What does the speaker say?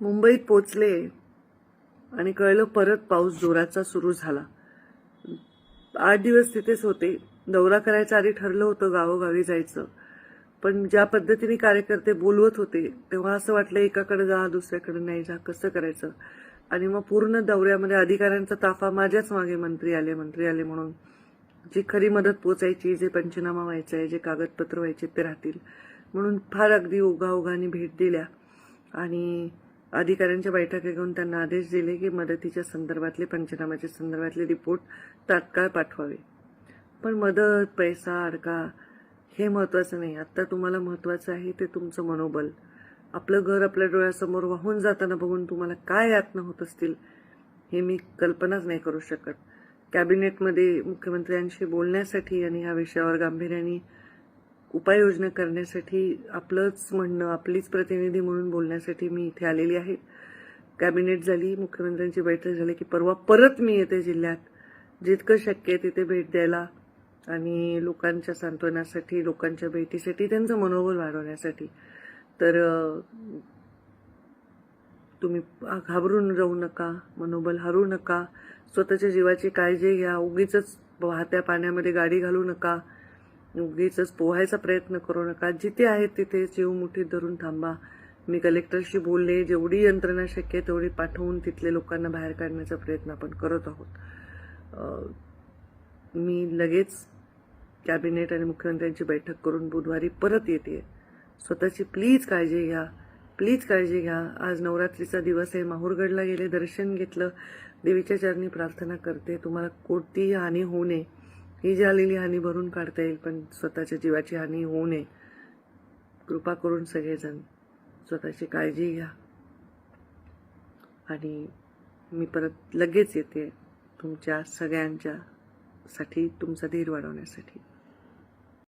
मुंबईत पोचले आणि कळलं परत पाऊस जोराचा सुरू झाला. आठ दिवस तिथेच होते. दौरा करायच्या आधी ठरलं होतं गावोगावी जायचं. पण ज्या पद्धतीने कार्यकर्ते बोलवत होते तेव्हा असं वाटलं एकाकडे जा दुसऱ्याकडे नाही जा कसं करायचं? आणि मग पूर्ण दौऱ्यामध्ये अधिकाऱ्यांचा ताफा माझ्याच मागे मंत्री आले मंत्री आले म्हणून. जी खरी मदत पोचायची जे पंचनामा व्हायचा आहे जे कागदपत्र व्हायचे ते राहतील. म्हणून फार अगदी ओघाओघाने भेट दिल्या. आणि अधिकाऱ्यांच्या बैठका घेऊन त्यांना आदेश दिले की मदतीच्या संदर्भातले पंचनामाच्या संदर्भातले रिपोर्ट तात्काळ पाठवावे. पण मदत पैसा अडका हे महत्त्वाचं नाही. आत्ता तुम्हाला महत्त्वाचं आहे ते तुमचं मनोबल. आपलं घर आपल्या डोळ्यासमोर वाहून जाताना बघून तुम्हाला काय यातना होत असतील हे मी कल्पनाच नाही करू शकत. कॅबिनेटमध्ये मुख्यमंत्र्यांशी बोलण्यासाठी आणि ह्या विषयावर गांभीर्याने उपाययोजना करण्यासाठी आपलंच म्हणणं आपलीच प्रतिनिधी म्हणून बोलण्यासाठी मी इथे आलेली आहे. कॅबिनेट झाली मुख्यमंत्र्यांची बैठक झाली की परवा परत मी येते जिल्ह्यात. जितकं शक्य आहे तिथे भेट द्यायला आणि लोकांच्या सांत्वनासाठी लोकांच्या भेटीसाठी त्यांचं मनोबल वाढवण्यासाठी. तर तुम्ही घाबरून जाऊ नका मनोबल हरू नका. स्वतःच्या जीवाची काळजी घ्या. उगीच वाहत्या पाण्यामध्ये गाडी घालू नका. उगीच पोहायचा प्रयत्न करू नका. जिथे आहेत तिथे जीव मुठीत धरून थांबा. मी कलेक्टरशी बोलले जेवढी यंत्रणा शक्य आहे तेवढी पाठवून तिथले लोकांना बाहेर काढण्याचा प्रयत्न आपण करत आहोत. मी लगेच कॅबिनेट आणि मुख्यमंत्र्यांची बैठक करून बुधवारी परत येते. स्वतःची प्लीज काळजी घ्या. प्लीज काळजी घ्या. आज नवरात्रीचा दिवस आहे. माहूरगडला गेले दर्शन घेतलं. देवीच्या चरणी प्रार्थना करते. तुम्हाला कोणतीही हानी होऊ नये. ही झालेली हानी भरून काढता येईल पण स्वतःच्या जीवाची हानी होऊ नये. कृपा करून सगळेजण स्वतःची काळजी घ्या. आणि मी परत लगेच येते तुमच्या सगळ्यांच्या साठी तुमचा धीर वाढवण्यासाठी.